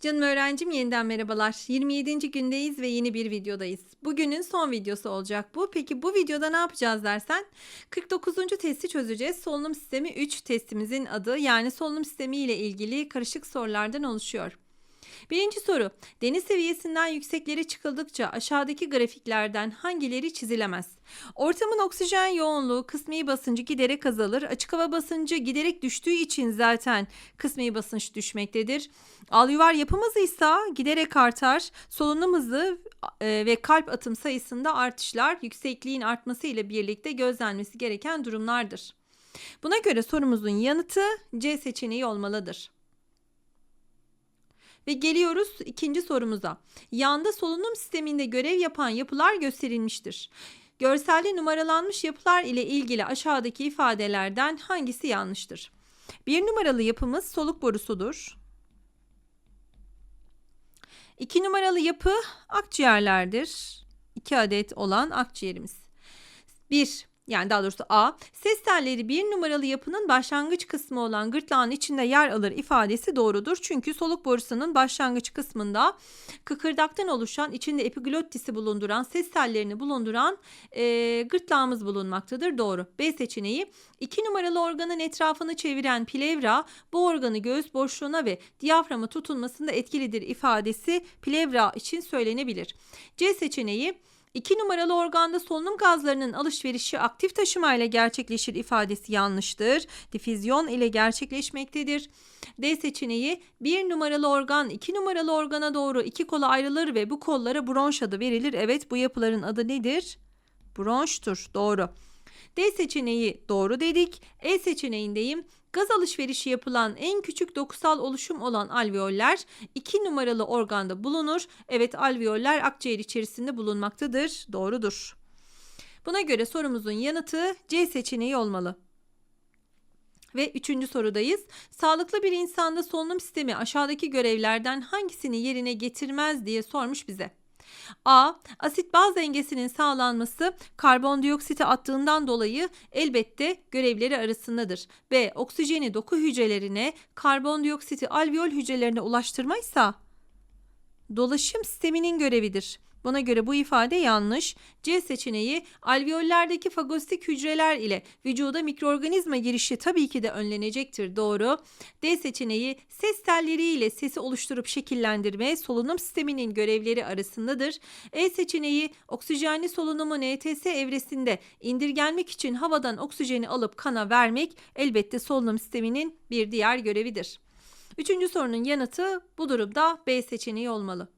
Canım öğrencim yeniden merhabalar. 27. gündeyiz ve yeni bir videodayız. Bugünün son videosu olacak bu. Peki bu videoda ne yapacağız dersen 49. testi çözeceğiz. Solunum sistemi 3 testimizin adı yani solunum sistemi ile ilgili karışık sorulardan oluşuyor. Birinci soru. Deniz seviyesinden yükseklere çıkıldıkça aşağıdaki grafiklerden hangileri çizilemez? Ortamın oksijen yoğunluğu, kısmi basıncı giderek azalır. Açık hava basıncı giderek düştüğü için zaten kısmi basınç düşmektedir. Alüvar yapımız ise giderek artar. Solunum hızı e, ve kalp atım sayısında artışlar yüksekliğin artması ile birlikte gözlenmesi gereken durumlardır. Buna göre sorumuzun yanıtı C seçeneği olmalıdır. Ve geliyoruz ikinci sorumuza. Yanda solunum sisteminde görev yapan yapılar gösterilmiştir. Görselde numaralanmış yapılar ile ilgili aşağıdaki ifadelerden hangisi yanlıştır? Bir numaralı yapımız soluk borusudur. İki numaralı yapı akciğerlerdir. İki adet olan akciğerimiz. Bir, yani daha doğrusu A, ses telleri bir numaralı yapının başlangıç kısmı olan gırtlağın içinde yer alır ifadesi doğrudur. Çünkü soluk borusunun başlangıç kısmında kıkırdaktan oluşan içinde epiglottisi bulunduran ses tellerini bulunduran e, gırtlağımız bulunmaktadır. Doğru. B seçeneği 2 numaralı organın etrafını çeviren plevra bu organı göğüs boşluğuna ve diyaframı tutunmasında etkilidir ifadesi plevra için söylenebilir. C seçeneği 2 numaralı organda solunum gazlarının alışverişi aktif taşıma ile gerçekleşir ifadesi yanlıştır. Difüzyon ile gerçekleşmektedir. D seçeneği 1 numaralı organ 2 numaralı organa doğru iki kola ayrılır ve bu kollara bronş adı verilir. Evet bu yapıların adı nedir? Bronştur. Doğru. D seçeneği doğru dedik. E seçeneğindeyim. Gaz alışverişi yapılan en küçük dokusal oluşum olan alveoller 2 numaralı organda bulunur. Evet alveoller akciğer içerisinde bulunmaktadır. Doğrudur. Buna göre sorumuzun yanıtı C seçeneği olmalı. Ve üçüncü sorudayız. Sağlıklı bir insanda solunum sistemi aşağıdaki görevlerden hangisini yerine getirmez diye sormuş bize. A. Asit baz dengesinin sağlanması karbondioksiti attığından dolayı elbette görevleri arasındadır. B. Oksijeni doku hücrelerine, karbondioksiti alveol hücrelerine ulaştırmaysa dolaşım sisteminin görevidir. Buna göre bu ifade yanlış. C seçeneği alveollerdeki fagositik hücreler ile vücuda mikroorganizma girişi tabii ki de önlenecektir. Doğru. D seçeneği ses telleri ile sesi oluşturup şekillendirme solunum sisteminin görevleri arasındadır. E seçeneği oksijenli solunumu NTS evresinde indirgenmek için havadan oksijeni alıp kana vermek elbette solunum sisteminin bir diğer görevidir. Üçüncü sorunun yanıtı bu durumda B seçeneği olmalı.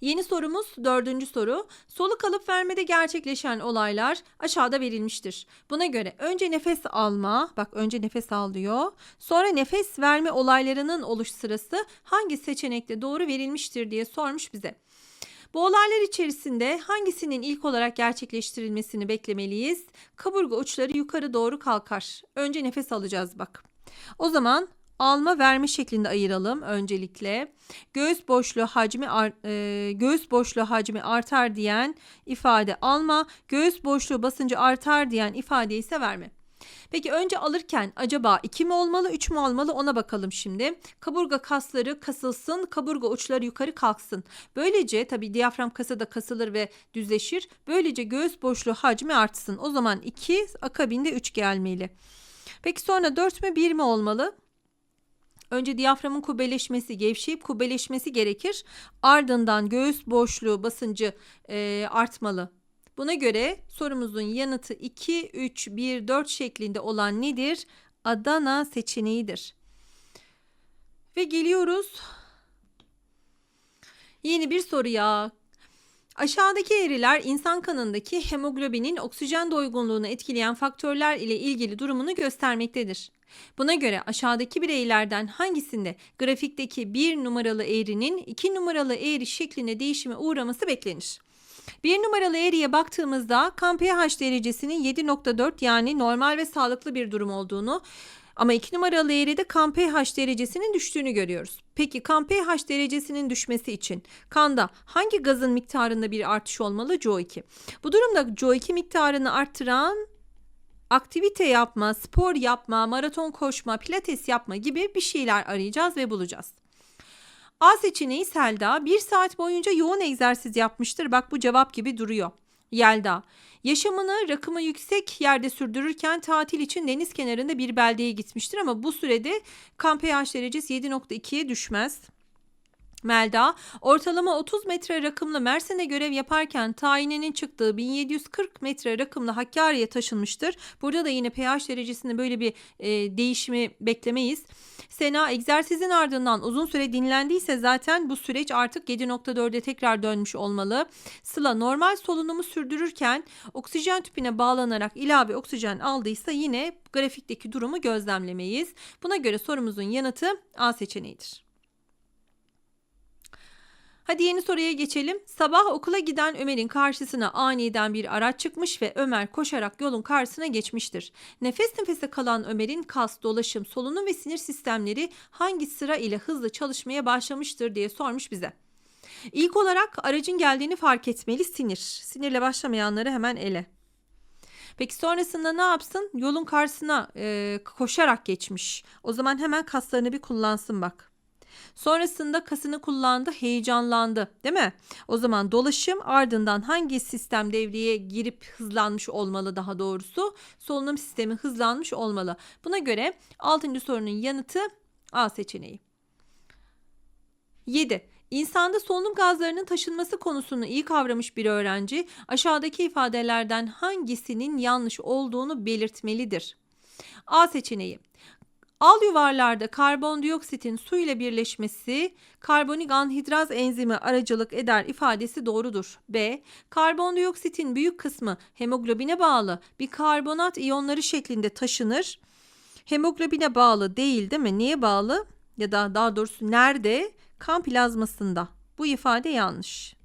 Yeni sorumuz dördüncü soru. Soluk alıp vermede gerçekleşen olaylar aşağıda verilmiştir. Buna göre önce nefes alma, bak önce nefes al diyor. Sonra nefes verme olaylarının oluş sırası hangi seçenekte doğru verilmiştir diye sormuş bize. Bu olaylar içerisinde hangisinin ilk olarak gerçekleştirilmesini beklemeliyiz? Kaburga uçları yukarı doğru kalkar. Önce nefes alacağız bak. O zaman alma verme şeklinde ayıralım öncelikle. Göğüs boşluğu hacmi e, göğüs boşluğu hacmi artar diyen ifade alma, göğüs boşluğu basıncı artar diyen ifade ise verme. Peki önce alırken acaba 2 mi olmalı 3 mü olmalı ona bakalım şimdi. Kaburga kasları kasılsın kaburga uçları yukarı kalksın. Böylece tabi diyafram kası da kasılır ve düzleşir. Böylece göğüs boşluğu hacmi artsın. O zaman 2 akabinde 3 gelmeli. Peki sonra 4 mü 1 mi olmalı? Önce diyaframın kubbeleşmesi, gevşeyip kubbeleşmesi gerekir. Ardından göğüs boşluğu basıncı e, artmalı. Buna göre sorumuzun yanıtı 2, 3, 1, 4 şeklinde olan nedir? Adana seçeneğidir. Ve geliyoruz yeni bir soruya. Aşağıdaki eğriler insan kanındaki hemoglobinin oksijen doygunluğunu etkileyen faktörler ile ilgili durumunu göstermektedir. Buna göre aşağıdaki bireylerden hangisinde grafikteki bir numaralı eğrinin iki numaralı eğri şekline değişime uğraması beklenir? Bir numaralı eğriye baktığımızda kan pH derecesinin 7.4 yani normal ve sağlıklı bir durum olduğunu ama 2 numaralı eğride kan pH derecesinin düştüğünü görüyoruz. Peki kan pH derecesinin düşmesi için kanda hangi gazın miktarında bir artış olmalı? CO2. Bu durumda CO2 miktarını arttıran aktivite yapma, spor yapma, maraton koşma, pilates yapma gibi bir şeyler arayacağız ve bulacağız. A seçeneği Selda. Bir saat boyunca yoğun egzersiz yapmıştır. Bak bu cevap gibi duruyor. Yelda. Yaşamını rakımı yüksek yerde sürdürürken tatil için deniz kenarında bir beldeye gitmiştir ama bu sürede kan pH derecesi 7.2'ye düşmez. Melda, ortalama 30 metre rakımlı Mersin'de görev yaparken tayininin çıktığı 1740 metre rakımlı Hakkari'ye taşınmıştır. Burada da yine pH derecesinde böyle bir e, değişimi beklemeyiz. Sena egzersizin ardından uzun süre dinlendiyse zaten bu süreç artık 7.4'e tekrar dönmüş olmalı. Sıla normal solunumu sürdürürken oksijen tüpüne bağlanarak ilave oksijen aldıysa yine grafikteki durumu gözlemlemeyiz. Buna göre sorumuzun yanıtı A seçeneğidir. Hadi yeni soruya geçelim. Sabah okula giden Ömer'in karşısına aniden bir araç çıkmış ve Ömer koşarak yolun karşısına geçmiştir. Nefes nefese kalan Ömer'in kas, dolaşım, solunum ve sinir sistemleri hangi sıra ile hızlı çalışmaya başlamıştır diye sormuş bize. İlk olarak aracın geldiğini fark etmeli sinir. Sinirle başlamayanları hemen ele. Peki sonrasında ne yapsın? Yolun karşısına e, koşarak geçmiş. O zaman hemen kaslarını bir kullansın bak. Sonrasında kasını kullandı, heyecanlandı, değil mi? O zaman dolaşım ardından hangi sistem devreye girip hızlanmış olmalı daha doğrusu? Solunum sistemi hızlanmış olmalı. Buna göre 6. sorunun yanıtı A seçeneği. 7. İnsanda solunum gazlarının taşınması konusunu iyi kavramış bir öğrenci aşağıdaki ifadelerden hangisinin yanlış olduğunu belirtmelidir. A seçeneği. Al yuvarlarda karbondioksitin su ile birleşmesi karbonik anhidraz enzimi aracılık eder ifadesi doğrudur. B. Karbondioksitin büyük kısmı hemoglobine bağlı bir karbonat iyonları şeklinde taşınır. Hemoglobine bağlı değil değil mi? Niye bağlı? Ya da daha doğrusu nerede? Kan plazmasında. Bu ifade yanlış.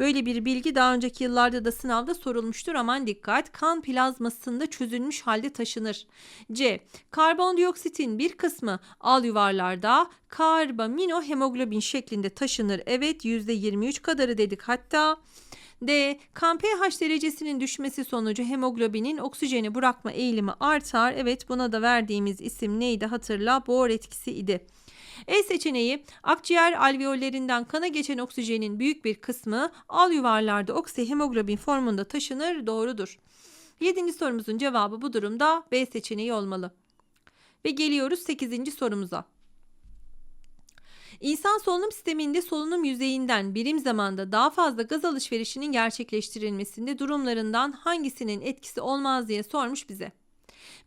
Böyle bir bilgi daha önceki yıllarda da sınavda sorulmuştur. Aman dikkat. Kan plazmasında çözülmüş halde taşınır. C. Karbondioksitin bir kısmı al yuvarlarda karbamino hemoglobin şeklinde taşınır. Evet %23 kadarı dedik hatta. D. Kan pH derecesinin düşmesi sonucu hemoglobinin oksijeni bırakma eğilimi artar. Evet buna da verdiğimiz isim neydi hatırla. Bohr etkisi idi. E seçeneği akciğer alveollerinden kana geçen oksijenin büyük bir kısmı al yuvarlarda oksihemoglobin formunda taşınır doğrudur. Yedinci sorumuzun cevabı bu durumda B seçeneği olmalı. Ve geliyoruz 8. sorumuza. İnsan solunum sisteminde solunum yüzeyinden birim zamanda daha fazla gaz alışverişinin gerçekleştirilmesinde durumlarından hangisinin etkisi olmaz diye sormuş bize.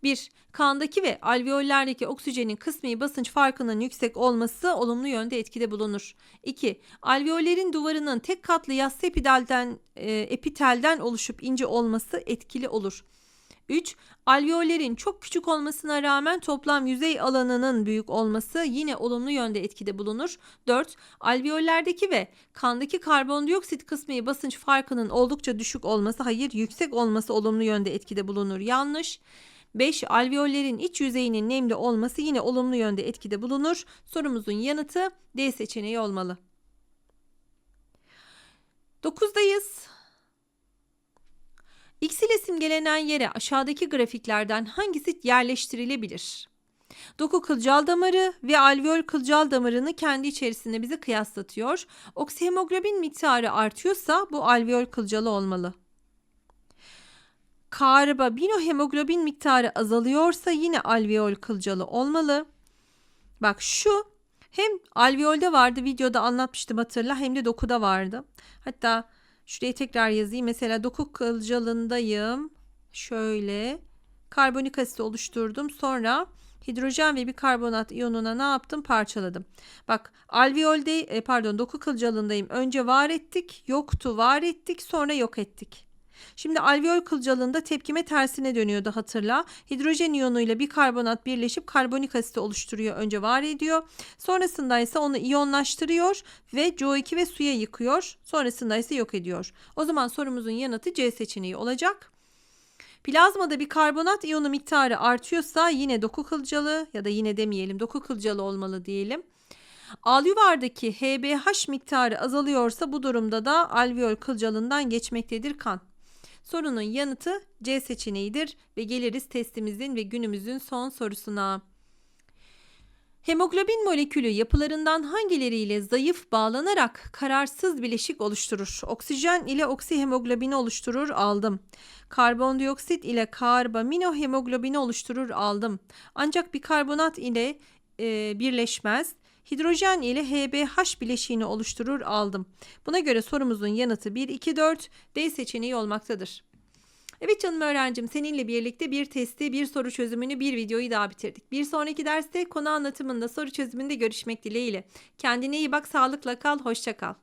1. Kandaki ve alveollerdeki oksijenin kısmi basınç farkının yüksek olması olumlu yönde etkide bulunur. 2. Alveollerin duvarının tek katlı yassı epitelden, e, epitelden oluşup ince olması etkili olur. 3. Alveollerin çok küçük olmasına rağmen toplam yüzey alanının büyük olması yine olumlu yönde etkide bulunur. 4. Alveollerdeki ve kandaki karbondioksit kısmı basınç farkının oldukça düşük olması hayır yüksek olması olumlu yönde etkide bulunur. Yanlış. 5. Alveollerin iç yüzeyinin nemli olması yine olumlu yönde etkide bulunur. Sorumuzun yanıtı D seçeneği olmalı. 9'dayız. X ile simgelenen yere aşağıdaki grafiklerden hangisi yerleştirilebilir? Doku kılcal damarı ve alveol kılcal damarını kendi içerisinde bize kıyaslatıyor. Oksihemoglobin miktarı artıyorsa bu alveol kılcalı olmalı karbaminohemoglobin miktarı azalıyorsa yine alveol kılcalı olmalı. Bak şu hem alveolde vardı videoda anlatmıştım hatırla hem de dokuda vardı. Hatta şuraya tekrar yazayım. Mesela doku kılcalındayım. Şöyle karbonik asit oluşturdum. Sonra hidrojen ve bir karbonat iyonuna ne yaptım? Parçaladım. Bak alveolde e, pardon doku kılcalındayım. Önce var ettik, yoktu, var ettik, sonra yok ettik. Şimdi alveol kılcalığında tepkime tersine dönüyordu hatırla. Hidrojen iyonuyla bir karbonat birleşip karbonik asiti oluşturuyor. Önce var ediyor. Sonrasında ise onu iyonlaştırıyor ve CO2 ve suya yıkıyor. Sonrasında ise yok ediyor. O zaman sorumuzun yanıtı C seçeneği olacak. Plazmada bir karbonat iyonu miktarı artıyorsa yine doku kılcalı ya da yine demeyelim doku kılcalı olmalı diyelim. Alüvardaki HBH miktarı azalıyorsa bu durumda da alveol kılcalından geçmektedir kan. Sorunun yanıtı C seçeneğidir ve geliriz testimizin ve günümüzün son sorusuna. Hemoglobin molekülü yapılarından hangileriyle zayıf bağlanarak kararsız bileşik oluşturur? Oksijen ile oksihemoglobini oluşturur aldım. Karbondioksit ile karbaminohemoglobini oluşturur aldım. Ancak bikarbonat ile e, birleşmez. Hidrojen ile HBH bileşiğini oluşturur aldım. Buna göre sorumuzun yanıtı 1, 2, 4 D seçeneği olmaktadır. Evet canım öğrencim seninle birlikte bir testi, bir soru çözümünü, bir videoyu daha bitirdik. Bir sonraki derste konu anlatımında soru çözümünde görüşmek dileğiyle. Kendine iyi bak, sağlıkla kal, hoşça kal.